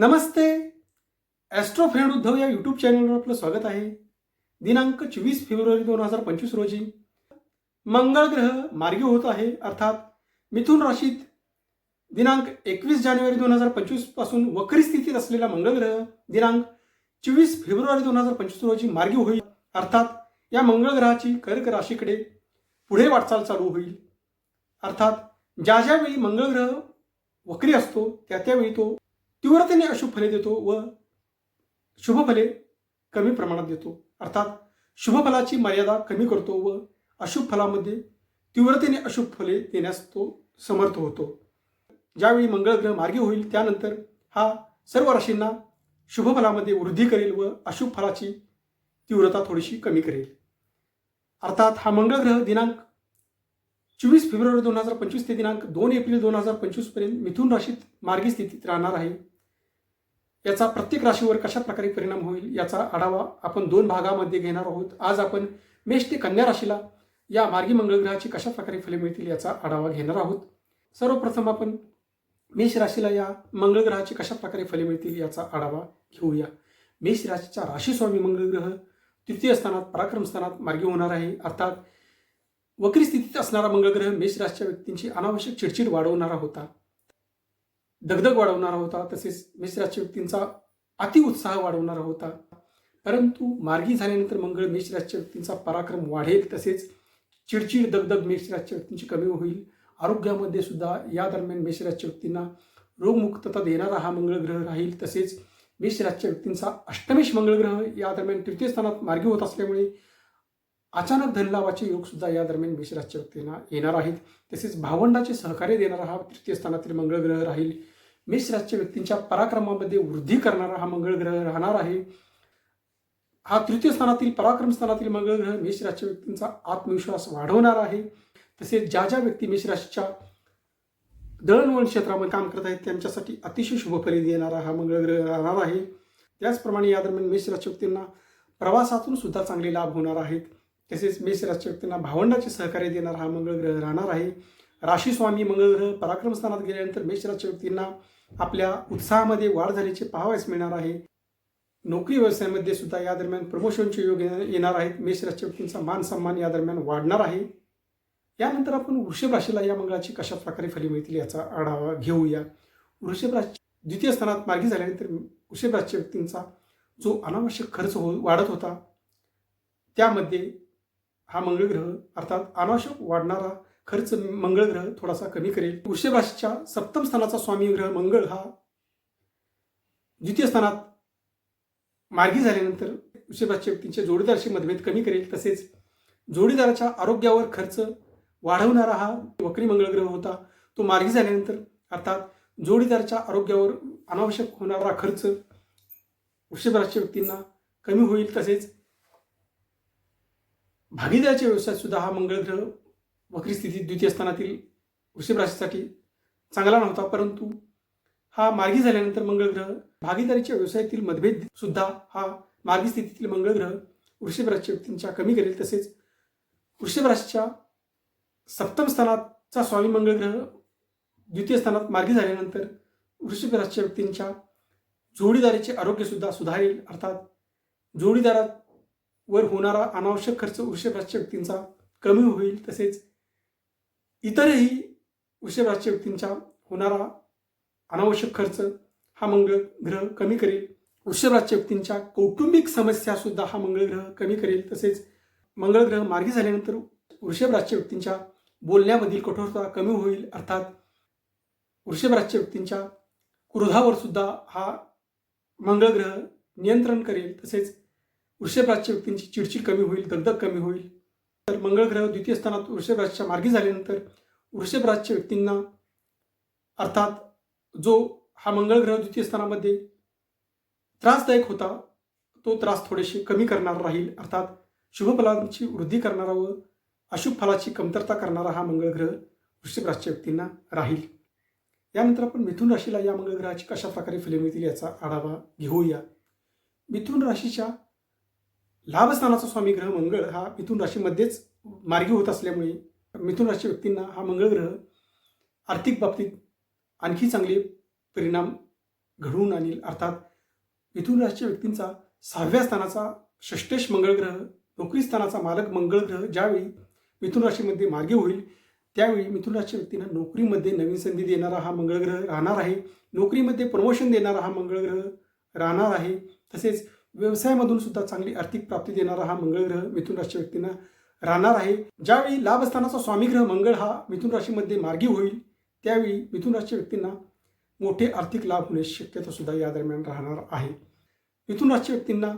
नमस्ते. Austro friend Uddhav या YouTube चॅनलवर आपलं स्वागत आहे. दिनांक चोवीस फेब्रुवारी दोन हजार पंचवीस रोजी. मंगळ ग्रह मार्गी होत आहे अर्थात मिथुन राशीत. दिनांक एकवीस जानेवारी दोन हजार पंचवीसपासून वक्री स्थितीत असलेला मंगळ ग्रह दिनांक चोवीस फेब्रुवारी दोन हजार पंचवीस रोजी मार्गी होईल अर्थात या मंगळ ग्रहाची कर्क राशीकडे पुढे वाटचाल चालू होईल. अर्थात ज्या ज्यावेळी मंगळ ग्रह वक्री असतो त्या त्यावेळी तो तीव्रतेने अशुभ फले देतो व शुभफले कमी प्रमाणात देतो. अर्थात शुभफलाची मर्यादा कमी करतो व अशुभ फलामध्ये तीव्रतेने अशुभ फले देण्यास तो समर्थ होतो. ज्यावेळी मंगळ ग्रह मार्गी होईल त्यानंतर हा सर्व राशींना शुभफलामध्ये वृद्धी करेल व अशुभ फलाची तीव्रता थोडीशी कमी करेल. अर्थात हा मंगळ ग्रह दिनांक चोवीस फेब्रुवारी दोन हजार पंचवीस ते दिनांक दोन एप्रिल दोन हजार पंचवीसपर्यंत मिथुन राशीत मार्गी स्थितीत राहणार आहे. याचा प्रत्येक राशीवर कशा प्रकारे परिणाम होईल याचा आढावा आपण दोन भागामध्ये घेणार आहोत. आज आपण मेष ते कन्या राशीला या मार्गी मंगळग्रहाची कशा प्रकारे फले मिळतील याचा आढावा घेणार आहोत. सर्वप्रथम आपण मेष राशीला या मंगळग्रहाची कशा प्रकारे फले मिळतील याचा आढावा घेऊया. मेष राशीचा राशीस्वामी मंगळग्रह तृतीय स्थानात पराक्रम स्थानात मार्गी होणार आहे. अर्थात वक्री स्थितीत असणारा मंगळग्रह मेष राशीच्या व्यक्तींची अनावश्यक चिडचिड वाढवणारा होता. दगदग वाढवणारा होता तसेच मेषराशी व्यक्तींचा अतिउत्साह वाढवणारा होता. परंतु मार्गी झाल्यानंतर मंगळ मेष व्यक्तींचा पराक्रम वाढेल तसेच चिडचिड दगदग मेष व्यक्तींची कमी होईल. आरोग्यामध्ये सुद्धा या दरम्यान मेष व्यक्तींना रोगमुक्तता देणारा हा मंगळ ग्रह राहील. तसेच मेष व्यक्तींचा अष्टमेश मंगळ ग्रह या दरम्यान तृतीय स्थानात मार्गी होत असल्यामुळे अचानक धनलाभाचे योग सुद्धा या दरम्यान मेष व्यक्तींना येणार आहेत. तसेच भावंडाचे सहकार्य देणारा हा तृतीय स्थानातील मंगळ ग्रह राहील. मेष राशीच्या व्यक्तींच्या पराक्रमामध्ये वृद्धी करणारा हा मंगळ ग्रह राहणार आहे. हा तृतीय स्थानातील पराक्रम स्थानातील मंगळ ग्रह मेष राशीच्या व्यक्तींचा आत्मविश्वास वाढवणार आहे. तसेच ज्या ज्या व्यक्ती मेष राशीच्या दळणवळण क्षेत्रामध्ये काम करत आहेत त्यांच्यासाठी अतिशय शुभफली देणारा हा मंगळ ग्रह राहणार आहे. त्याचप्रमाणे या दरम्यान मेष व्यक्तींना प्रवासातून सुद्धा चांगले लाभ होणार आहेत. तसेच मेष व्यक्तींना भावंडाचे सहकार्य देणारा हा मंगळ ग्रह राहणार आहे. राशी स्वामी मंगळ ग्रह पराक्रम स्थानात गेल्यानंतर मेष राशीच्या व्यक्तींना आपल्या उत्साहामध्ये वाढ झाल्याचे पाहावयास मिळणार आहे. नोकरी व्यवसायामध्ये सुद्धा या दरम्यान प्रमोशनचे योग येणार- आहेत. मेष व्यक्तींचा मान सन्मान या दरम्यान वाढणार आहे. यानंतर आपण वृषभ राशीला या मंगळाची कशा प्रकारे फली मिळतील याचा आढावा घेऊया. वृषभ राशी द्वितीय स्थानात मार्गी झाल्यानंतर वृषभ राशीच्या व्यक्तींचा जो अनावश्यक खर्च हो वाढत होता त्यामध्ये हा मंगळग्रह अर्थात अनावश्यक वाढणारा खर्च मंगळ ग्रह थोडासा कमी करेल. वृषभ राशीच्या सप्तम स्थानाचा स्वामी ग्रह मंगळ हा द्वितीय स्थानात मार्गी झाल्यानंतर वृषभ व्यक्तींचे जोडीदारशी मतभेद कमी करेल. तसेच जोडीदाराच्या आरोग्यावर खर्च वाढवणारा हा वक्री मंगळ ग्रह होता. तो मार्गी झाल्यानंतर अर्थात जोडीदाराच्या आरोग्यावर अनावश्यक होणारा खर्च वृषभ राशीच्या व्यक्तींना कमी होईल. तसेच भागीदाराच्या व्यवसायात सुद्धा हा मंगळ ग्रह वक्री स्थितीत द्वितीय स्थानातील वृषभ राशीसाठी चांगला नव्हता परंतु हा मार्गी झाल्यानंतर मंगळ ग्रह भागीदारीच्या व्यवसायातील मतभेद सुद्धा हा मार्गी स्थितीतील मंगळ ग्रह वृषभ राशीच्या व्यक्तींच्या कमी करेल. तसेच वृषभ राशीच्या सप्तम स्थानाचा स्वामी मंगळ ग्रह द्वितीय स्थानात मार्गी झाल्यानंतर वृषभ राशीच्या व्यक्तींच्या जोडीदारीचे आरोग्यसुद्धा सुधारेल. अर्थात जोडीदारावर होणारा अनावश्यक खर्च वृषभ राशीच्या व्यक्तींचा कमी होईल. तसेच इतरही वृषभ व्यक्तींच्या व्यक्तींचा होणारा अनावश्यक खर्च हा मंगळ ग्रह कमी करेल. वृषभ व्यक्तींच्या कौटुंबिक समस्या सुद्धा हा मंगळ ग्रह कमी करेल. तसेच मंगळ ग्रह मार्गी झाल्यानंतर वृषभ व्यक्तींच्या बोलण्यामधील कठोरता कमी होईल. अर्थात वृषभ व्यक्तींच्या क्रोधावर सुद्धा हा मंगळ ग्रह नियंत्रण करेल. तसेच वृषभ व्यक्तींची चिडचिड कमी होईल दगदग कमी होईल. तर मंगळ ग्रह द्वितीय स्थानात वृषभराशीच्या मार्गी झाल्यानंतर वृषभराजच्या व्यक्तींना अर्थात जो हा मंगळ ग्रह द्वितीय स्थानामध्ये त्रासदायक होता तो त्रास थोडेसे कमी करणारा राहील. अर्थात शुभफलांची वृद्धी करणारा व अशुभ फलाची कमतरता करणारा हा मंगळ ग्रह वृषभ राशीच्या व्यक्तींना राहील. यानंतर आपण मिथुन राशीला या मंगळ ग्रहाची कशा प्रकारे फले मिळतील याचा आढावा घेऊया. मिथुन राशीच्या लाभस्थानाचा स्वामी ग्रह मंगळ हा मिथुन राशीमध्येच मार्गी होत असल्यामुळे मिथुन राशी व्यक्तींना हा मंगळग्रह आर्थिक बाबतीत आणखी चांगले परिणाम घडवून आणील. अर्थात मिथुन राशीच्या व्यक्तींचा सहाव्या स्थानाचा षष्टेश मंगळग्रह नोकरी स्थानाचा मालक मंगळ ग्रह ज्यावेळी मिथुन राशीमध्ये मागे होईल त्यावेळी मिथुन राशीच्या व्यक्तींना नोकरीमध्ये नवीन संधी देणारा हा मंगळग्रह राहणार आहे. नोकरीमध्ये प्रमोशन देणारा हा मंगळग्रह राहणार आहे. तसेच व्यवसायामधून सुद्धा चांगली आर्थिक प्राप्ती देणारा हा मंगळग्रह मिथुन राशीच्या व्यक्तींना राहणार आहे. ज्यावेळी लाभस्थानाचा स्वामीग्रह मंगळ हा मिथुन राशीमध्ये मार्गी होईल त्यावेळी मिथुन राशीच्या व्यक्तींना मोठे आर्थिक लाभ होण्याची शक्यता सुद्धा या दरम्यान राहणार आहे. मिथुन राशीच्या व्यक्तींना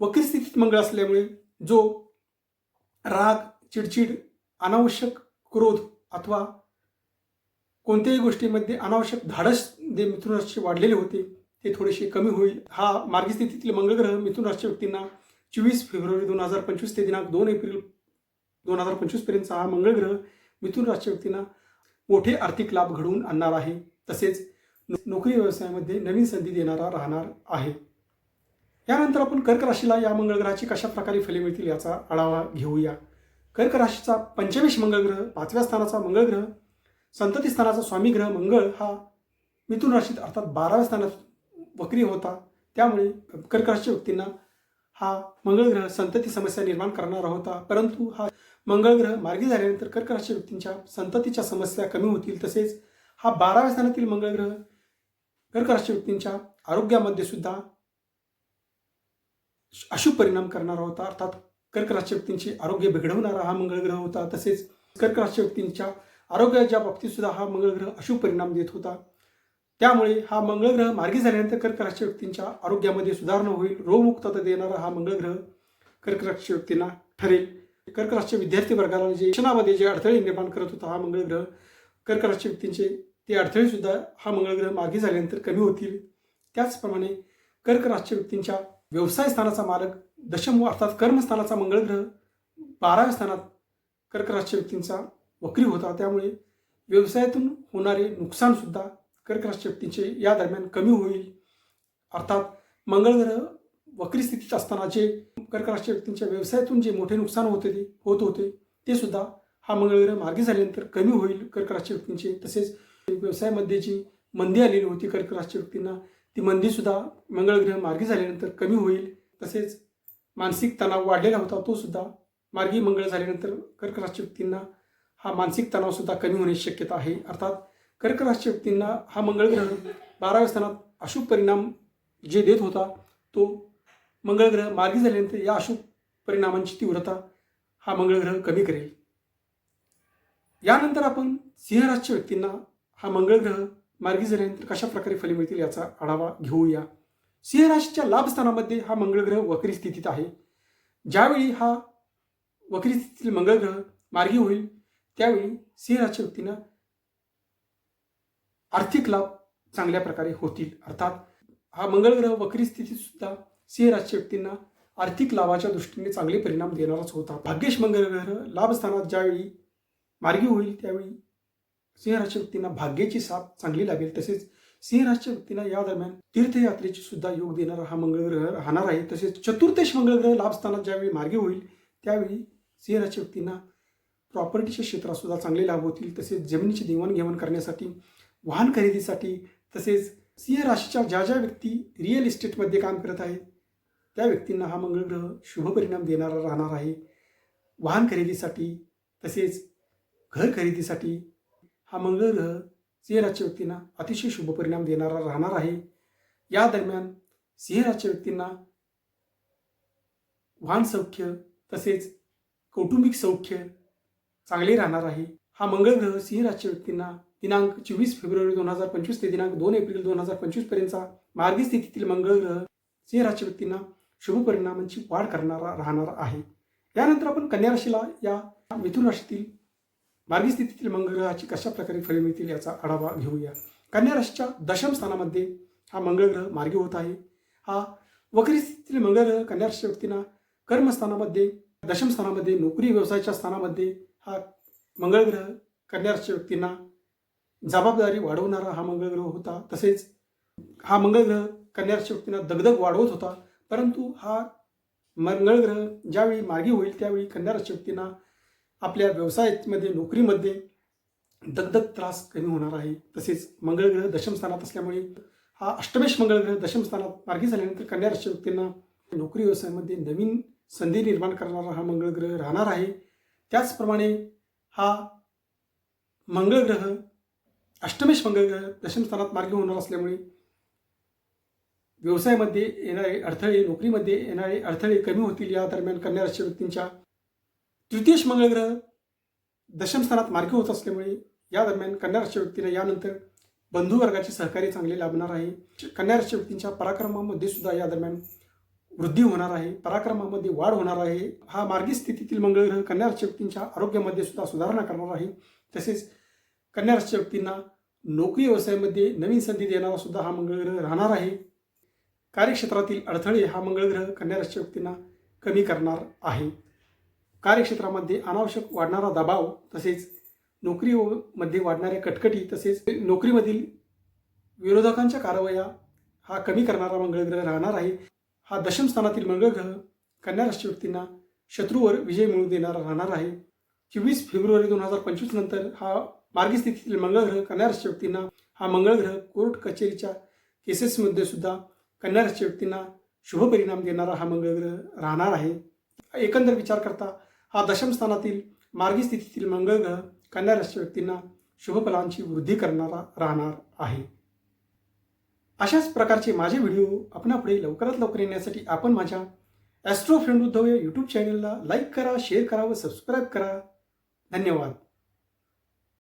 वक्री स्थितीत मंगळ असल्यामुळे जो राग चिडचिड अनावश्यक क्रोध अथवा कोणत्याही गोष्टीमध्ये अनावश्यक धाडस जे मिथुन राशीचे वाढलेले होते ते थोडेसे कमी होईल. हा मार्गी स्थितीतील मंगळग्रह मिथुन राशीच्या व्यक्तींना चोवीस फेब्रुवारी दोन हजार पंचवीस ते दिनांक दोन एप्रिल दोन हजार पंचवीसपर्यंतचा हा मंगळ ग्रह मिथुन राशीच्या व्यक्तींना मोठे आर्थिक लाभ घडवून आणणार आहे. तसेच नोकरी व्यवसायामध्ये नवीन संधी देणारा राहणार आहे. यानंतर आपण कर्क राशीला या मंगळ ग्रहाची कशा प्रकारे फले मिळतील याचा आढावा घेऊया. कर्क राशीचा पंचमेश मंगळ ग्रह पाचव्या स्थानाचा मंगळ ग्रह संतती स्थानाचा स्वामी ग्रह मंगळ हा मिथुन राशीत अर्थात बाराव्या स्थानात वक्री होता. त्यामुळे कर्क राशीच्या व्यक्तींना हा मंगळ ग्रह संतती समस्या निर्माण करणारा होता. परंतु हा मंगळ ग्रह मार्गी झाल्यानंतर कर्क राशी व्यक्तींच्या संततीच्या समस्या कमी होतील. तसेच हा बाराव्या स्थानातील मंगळ ग्रह कर्क राशी व्यक्तींच्या आरोग्यामध्ये सुद्धा अशुभ परिणाम करणारा होता. अर्थात कर्क राशी व्यक्तींचे आरोग्य बिघडवणारा हा मंगळ ग्रह होता. तसेच कर्क राशी व्यक्तींच्या आरोग्याच्या बाबतीत सुद्धा हा मंगळ ग्रह अशुभ परिणाम देत होता. त्यामुळे हा मंगळ ग्रह मार्गी झाल्यानंतर कर्क राशीच्या व्यक्तींच्या आरोग्यामध्ये सुधारणा होईल. रोगमुक्तता देणारा हा मंगळ ग्रह कर्क व्यक्तींना ठरेल. कर्क राशीच्या विद्यार्थी वर्गाला जे शिक्षणामध्ये जे अडथळे निर्माण करत होता हा मंगळ ग्रह कर्क राशीच्या व्यक्तींचे ते अडथळे सुद्धा हा मंगळ ग्रह मागे झाल्यानंतर कमी होतील. त्याचप्रमाणे कर्क व्यक्तींच्या व्यवसाय स्थानाचा मालक दशम अर्थात कर्मस्थानाचा मंगळ ग्रह बाराव्या स्थानात कर्क राशीच्या व्यक्तींचा वक्री होता. त्यामुळे व्यवसायातून होणारे नुकसान सुद्धा कर्क राशीच्या व्यक्तींचे या दरम्यान कमी होईल. अर्थात मंगळ ग्रह वक्री स्थितीत असताना जे कर्क व्यक्तींच्या व्यवसायातून जे मोठे नुकसान होते ते होत होते ते सुद्धा हा मंगळग्रह मार्गी झाल्यानंतर कमी होईल. कर्क व्यक्तींचे तसेच व्यवसायामध्ये जी मंदी आलेली होती कर्क व्यक्तींना ती मंदी सुद्धा मार्गी झाल्यानंतर कमी होईल. तसेच मानसिक तणाव वाढलेला होता तो सुद्धा मार्गी मंगळ झाल्यानंतर कर्क व्यक्तींना हा मानसिक तणाव सुद्धा कमी होण्याची शक्यता आहे. अर्थात कर्क व्यक्तींना हा मंगळग्रह बाराव्या स्थानात अशुभ परिणाम जे देत होता तो मंगळ ग्रह मार्गी झाल्यानंतर या अशुभ परिणामांची तीव्रता हा मंगळ ग्रह कमी करेल. यानंतर आपण सिंहराजच्या व्यक्तींना हा मंगळ ग्रह मार्गी झाल्यानंतर कशा प्रकारे फले मिळतील याचा आढावा घेऊया. सिंहराशीच्या लाभस्थानामध्ये हा मंगळ ग्रह वक्री स्थितीत आहे. ज्यावेळी हा वक्री स्थितीतील मंगळ ग्रह मार्गी होईल त्यावेळी सिंहराजच्या व्यक्तींना आर्थिक लाभ चांगल्या प्रकारे होतील. अर्थात हा मंगळ ग्रह वक्री स्थितीत सुद्धा सिंह राशीच्या व्यक्तींना आर्थिक लाभाच्या दृष्टीने चांगले परिणाम देणाराच होता. भाग्येश मंगळ ग्रह लाभस्थानात ज्यावेळी मार्गी होईल त्यावेळी सिंह राशीच्या व्यक्तींना भाग्याची साथ चांगली लागेल. तसेच सिंह राशीच्या व्यक्तींना या दरम्यान तीर्थयात्रेची सुद्धा योग देणारा हा मंगळग्रह राहणार आहे. तसेच चतुर्थेश मंगळग्रह ग्रह ज्यावेळी मार्गी होईल त्यावेळी सिंह राशीच्या व्यक्तींना प्रॉपर्टीच्या क्षेत्रात सुद्धा चांगले लाभ होतील. तसेच जमिनीची देवाणघेवाण करण्यासाठी वाहन खरेदीसाठी तसेच सिंह राशीच्या ज्या ज्या व्यक्ती रिअल इस्टेटमध्ये काम करत आहेत त्या व्यक्तींना हा मंगळ ग्रह शुभ परिणाम देणारा राहणार आहे. वाहन खरेदीसाठी तसेच घर खरेदीसाठी हा मंगळ ग्रह सिंह व्यक्तींना अतिशय शुभ परिणाम देणारा राहणार आहे. या दरम्यान सिंहराच्या व्यक्तींना वाहन सौख्य तसेच कौटुंबिक सौख्य चांगले राहणार आहे. हा मंगळ ग्रह सिंह व्यक्तींना दिनांक चोवीस फेब्रुवारी दोन हजार पंचवीस ते दिनांक दोन एप्रिल दोन हजार पंचवीसपर्यंतचा मार्गी स्थितीतील मंगळ ग्रह सिंह व्यक्तींना शुभ परिणामांची वाढ करणारा राहणार आहे. यानंतर आपण कन्या राशीला या मिथुन राशीतील मार्गी स्थितीतील मंगळग्रहाची कशा प्रकारे फळे मिळतील याचा आढावा घेऊया. कन्या राशीच्या दशम स्थानामध्ये हा मंगळग्रह मार्गी होत आहे. हा वक्री स्थितीतील मंगळग्रह कन्या राशी व्यक्तींना कर्मस्थानामध्ये दशम स्थानामध्ये नोकरी व्यवसायाच्या स्थानामध्ये हा मंगळग्रह कन्या राशी व्यक्तींना जबाबदारी वाढवणारा हा मंगळग्रह होता. तसेच हा मंगळग्रह कन्या राशी व्यक्तींना दगदग वाढवत होता. परंतु हा मंगळ ग्रह ज्यावेळी मार्गी होईल त्यावेळी कन्या राशीच्या व्यक्तींना आपल्या व्यवसायामध्ये नोकरीमध्ये दगदग त्रास कमी होणार आहे. तसेच मंगळ ग्रह दशम स्थानात असल्यामुळे हा अष्टमेश मंगळ ग्रह दशम स्थानात मार्गी झाल्यानंतर कन्या व्यक्तींना नोकरी व्यवसायामध्ये नवीन संधी निर्माण करणारा हा मंगळ ग्रह राहणार आहे. त्याचप्रमाणे हा मंगळ ग्रह अष्टमेश मंगळ ग्रह दशम स्थानात मार्गी होणार असल्यामुळे व्यवसायामध्ये येणारे अडथळे नोकरीमध्ये येणारे अडथळे कमी होतील या दरम्यान कन्या राशी व्यक्तींच्या तृतीयश मंगळग्रह दशमस्थानात दशम स्थानात मार्गी होत असल्यामुळे या दरम्यान कन्या राशी व्यक्तीला यानंतर बंधू वर्गाचे सहकार्य चांगले लाभणार आहे. कन्या राशी व्यक्तींच्या पराक्रमामध्ये सुद्धा या दरम्यान वृद्धी होणार आहे. पराक्रमामध्ये वाढ होणार आहे. हा मार्गी स्थितीतील मंगळग्रह कन्या राशी व्यक्तींच्या आरोग्यामध्ये सुद्धा सुधारणा करणार आहे. तसेच कन्या राशी व्यक्तींना नोकरी व्यवसायामध्ये नवीन संधी देणारा सुद्धा हा मंगळग्रह राहणार आहे. कार्यक्षेत्रातील अडथळे हा मंगळग्रह कन्या व्यक्तींना कमी करणार आहे. कार्यक्षेत्रामध्ये अनावश्यक वाढणारा दबाव तसेच नोकरीमध्ये वाढणाऱ्या कटकटी तसेच नोकरीमधील विरोधकांच्या कारवाया हा कमी करणारा मंगळग्रह राहणार आहे. हा दशम स्थानातील मंगळग्रह कन्या राशी व्यक्तींना शत्रूवर विजय मिळवून देणारा राहणार आहे. चोवीस फेब्रुवारी दोन हजार पंचवीस नंतर हा मार्गी स्थितीतील मंगळग्रह कन्या राशी व्यक्तींना हा मंगळग्रह कोर्ट कचेरीच्या केसेसमध्ये सुद्धा कन्या राशी व्यक्तींना शुभ परिणाम देणारा हा मंगळग्रह राहणार आहे. एकंदर विचार करता हा दशम स्थानातील मार्गी स्थितीतील मंगळग्रह कन्या राशी व्यक्तींना शुभफलांची वृद्धी करणारा राहणार आहे. अशाच प्रकारचे माझे व्हिडिओ आपणापुढे लवकरात लवकर येण्यासाठी आपण माझ्या ॲस्ट्रो फ्रेंड उद्धव या यूट्यूब चॅनलला लाईक करा शेअर करा व सबस्क्राईब करा. धन्यवाद.